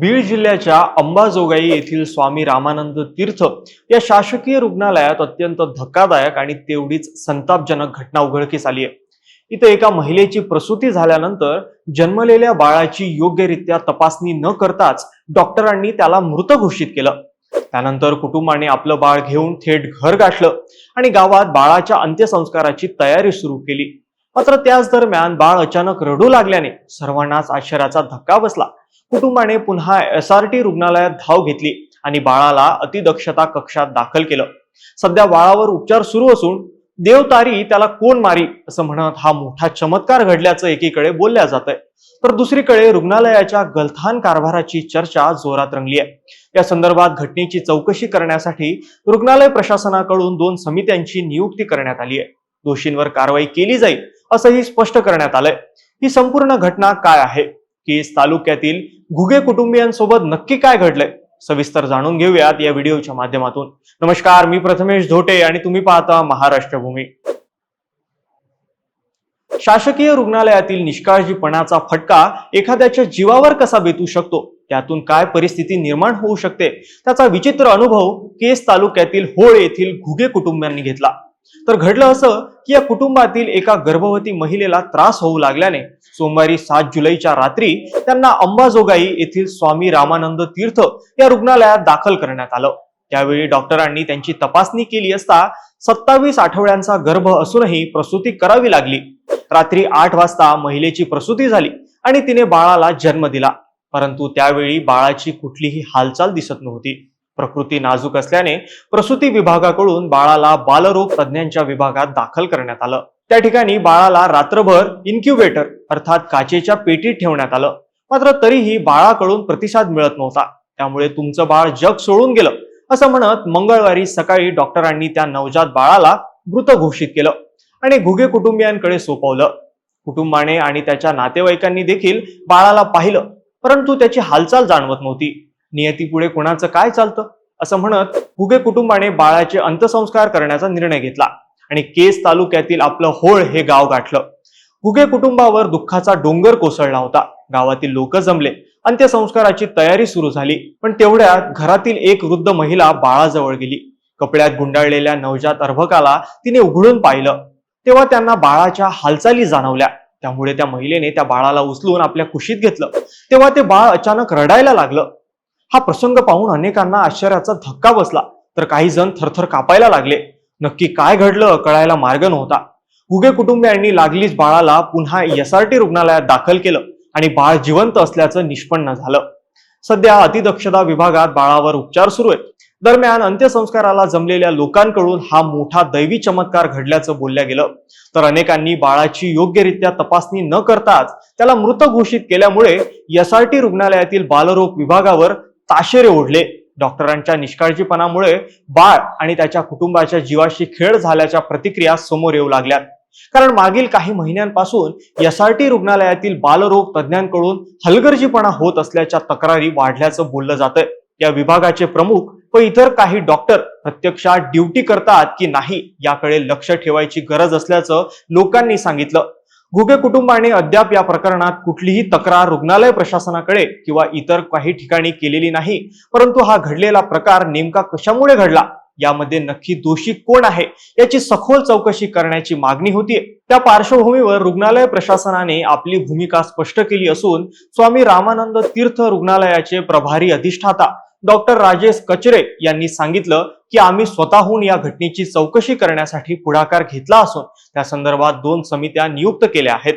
बीड जिल्ह्याच्या अंबाजोगाई येथील स्वामी रामानंद तीर्थ या शासकीय रुग्णालयात अत्यंत धक्कादायक आणि तेवढीच संतापजनक घटना उघडकीस आली आहे. इथं एका महिलेची प्रसूती झाल्यानंतर जन्मलेल्या बाळाची योग्यरित्या तपासणी न करताच डॉक्टरांनी त्याला मृत घोषित केलं. त्यानंतर कुटुंबाने आपलं बाळ घेऊन थेट घर गाठलं आणि गावात बाळाच्या अंत्यसंस्काराची तयारी सुरू केली. मात्र त्याच दरम्यान बाळ अचानक रडू लागल्याने सर्वांनाच आश्चर्याचा धक्का बसला. कुटुंबाने पुन्हा एस आर टी रुग्णालयात धाव घेतली आणि बाळाला अतिदक्षता कक्षात दाखल केलं. सध्या बाळावर उपचार सुरू असून देवतारी त्याला कोण मारी असं म्हणत हा मोठा चमत्कार घडल्याचं एकीकडे बोलल्या जात आहे तर दुसरीकडे रुग्णालयाच्या गलथान कारभाराची चर्चा जोरात रंगली आहे. या संदर्भात घटनेची चौकशी करण्यासाठी रुग्णालय प्रशासनाकडून दोन समित्यांची नियुक्ती करण्यात आली आहे. दोषींवर कारवाई केली जाईल असंही स्पष्ट करण्यात आलंय. ही संपूर्ण घटना काय आहे? केस तालुक्यातील घुगे कुटुंबियांसोबत नक्की काय घडलंय? सविस्तर जाणून घेऊयात या व्हिडिओच्या माध्यमातून. नमस्कार मी प्रथमेश धोटे आणि तुम्ही पाहता महाराष्ट्र भूमी शासकीय रुग्णालयातील निष्काळजीपणाचा फटका एखाद्याच्या जीवावर कसा बेतू शकतो? त्यातून काय परिस्थिती निर्माण होऊ शकते? त्याचा विचित्र अनुभव केस तालुक्यातील होळ येथील घुगे कुटुंबियांनी घेतला. तर घडलं असं की या कुटुंबातील एका गर्भवती महिलेला त्रास होऊ लागल्याने सोमवारी सात जुलैच्या रात्री त्यांना अंबाजोगाई येथील स्वामी रामानंद तीर्थ या रुग्णालयात दाखल करण्यात आलं. त्यावेळी डॉक्टरांनी त्यांची तपासणी केली असता सत्तावीस आठवड्यांचा गर्भ असूनही प्रसूती करावी लागली. रात्री आठ वाजता महिलेची प्रसूती झाली आणि तिने बाळाला जन्म दिला. परंतु त्यावेळी बाळाची कुठलीही हालचाल दिसत नव्हती. प्रकृती नाजूक असल्याने प्रसूती विभागाकडून बाळाला बालरोग तज्ज्ञांच्या विभागात दाखल करण्यात आलं. त्या ठिकाणी बाळाला रात्रभर इन्क्युबेटर अर्थात काचेच्या पेटीत ठेवण्यात आलं. मात्र तरीही बाळाकडून प्रतिसाद मिळत नव्हता. त्यामुळे तुमचं बाळ जग सोडून गेलं असं म्हणत मंगळवारी सकाळी डॉक्टरांनी त्या नवजात बाळाला मृत घोषित केलं आणि घुगे कुटुंबियांकडे सोपवलं. कुटुंबाने आणि त्याच्या नातेवाईकांनी देखील बाळाला पाहिलं परंतु त्याची हालचाल जाणवत नव्हती. नियतीपुढे कुणाचं काय चालतं? असं म्हणत घुगे कुटुंबाने बाळाचे अंत्यसंस्कार करण्याचा निर्णय घेतला. आणि केस तालुक्यातील आपलं होळ हे गाव गाठलं. घुगे कुटुंबावर दुःखाचा डोंगर कोसळला होता. गावातील लोक जमले. अंत्यसंस्काराची तयारी सुरू झाली. पण तेवढ्यात घरातील एक वृद्ध महिला बाळाजवळ गेली. कपड्यात गुंडाळलेल्या नवजात अर्भकाला तिने उघडून पाहिलं. तेव्हा त्यांना बाळाच्या हालचाली जाणवल्या. त्यामुळे त्या महिलेने त्या बाळाला उचलून आपल्या कुशीत घेतलं. तेव्हा ते बाळ अचानक रडायला लागलं. हा प्रसंग पाहून अनेकांना आश्चर्याचा धक्का बसला. तर काही जण थरथर कापायला लागले. नक्की काय घडलं कळायला मार्ग नव्हता. उगे कुटुंबियांनी लागलीच बाळाला पुन्हा एसआरटी रुग्णालयात दाखल केलं आणि बाळ जिवंत असल्याचं निष्पन्न झालं. सध्या अतिदक्षता विभागात बाळावर उपचार सुरू आहेत. दरम्यान अंत्यसंस्काराला जमलेल्या लोकांकडून हा मोठा दैवी चमत्कार घडल्याचं बोलल्या गेलं. तर अनेकांनी बाळाची योग्यरित्या तपासणी न करताच त्याला मृत घोषित केल्यामुळे एसआरटी रुग्णालयातील बालरोग विभागावर ताशेरे ओढले डॉक्टरांच्या निष्काळजीपणामुळे बाळ आणि त्याच्या कुटुंबाच्या जीवाशी खेळ झाल्याच्या प्रतिक्रिया समोर येऊ लागल्यात कारण मागील काही महिन्यांपासून एस रुग्णालयातील बालरोग तज्ज्ञांकडून हलगर्जीपणा होत असल्याच्या तक्रारी वाढल्याचं बोललं जातंय. या विभागाचे प्रमुख व इतर काही डॉक्टर प्रत्यक्षात ड्युटी करतात की नाही याकडे लक्ष ठेवायची गरज असल्याचं लोकांनी सांगितलं. घुगे कुटुंबाने अद्याप या प्रकरणात कुठलीही तक्रार रुग्णालय प्रशासनाकडे किंवा इतर काही ठिकाणी केलेली नाही. परंतु हा घडलेला प्रकार नेमका कशामुळे घडला? यामध्ये नक्की दोषी कोण आहे? याची सखोल चौकशी करण्याची मागणी होतीये. त्या पार्श्वभूमीवर रुग्णालय प्रशासनाने आपली भूमिका स्पष्ट केली असून स्वामी रामानंद तीर्थ रुग्णालयाचे प्रभारी अधिष्ठाता डॉक्टर राजेश कचरे यांनी सांगितलं की आम्ही स्वतःहून या घटनेची चौकशी करण्यासाठी पुढाकार घेतला असून त्या संदर्भात दोन समित्या नियुक्त केल्या आहेत.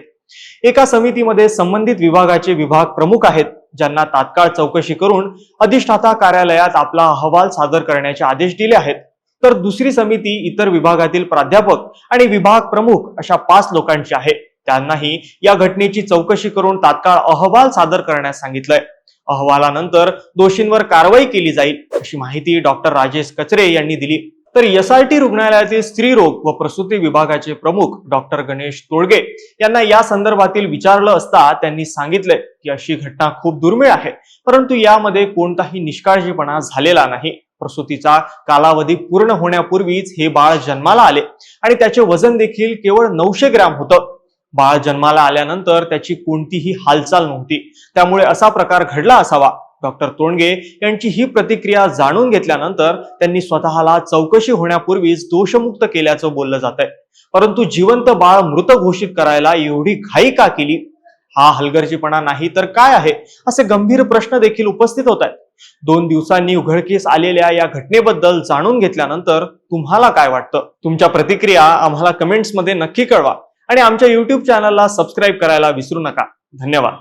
एका समितीमध्ये संबंधित विभागाचे विभाग प्रमुख आहेत ज्यांना तात्काळ चौकशी करून अधिष्ठाता कार्यालयात आपला अहवाल सादर करण्याचे आदेश दिले आहेत. तर दुसरी समिती इतर विभागातील प्राध्यापक आणि विभाग प्रमुख अशा पाच लोकांची आहे. त्यांनाही या घटनेची चौकशी करून तात्काळ अहवाल सादर करण्यास सांगितलंय. अहवालानंतर दोषींवर कारवाई केली जाईल. अशी माहिती डॉक्टर राजेश कचरे यांनी दिली. तर एस आर टी रुग्णालयातील स्त्रीरोग व प्रसूती विभागाचे प्रमुख डॉक्टर गणेश तोडगे यांना या संदर्भातील विचारलं असता त्यांनी सांगितले की अशी घटना खूप दुर्मिळ आहे परंतु यामध्ये कोणताही निष्काळजीपणा झालेला नाही. प्रसूतीचा कालावधी पूर्ण होण्यापूर्वीच हे बाळ जन्माला आले आणि त्याचे वजन देखील केवळ नऊशे ग्रॅम होतं. बाळ जन्माला आल्यानंतर त्याची कोणतीही हालचाल नव्हती. त्यामुळे असा प्रकार घडला असावा. डॉक्टर तोंडगे यांची ही प्रतिक्रिया जाणून घेतल्यानंतर त्यांनी स्वतःला चौकशी होण्यापूर्वीच दोषमुक्त केल्याचं बोललं जात आहे परंतु जिवंत बाळ मृत घोषित करायला एवढी घाई का केली? हा हलगर्जीपणा नाही तर काय आहे? असे गंभीर प्रश्न देखील उपस्थित होत आहेत. दोन दिवसांनी उघडकीस आलेल्या या घटनेबद्दल जाणून घेतल्यानंतर तुम्हाला काय वाटतं? तुमच्या प्रतिक्रिया आम्हाला कमेंट्समध्ये नक्की कळवा आणि आमच्या युट्यूब चॅनलला सबस्क्राईब करायला विसरू नका. धन्यवाद.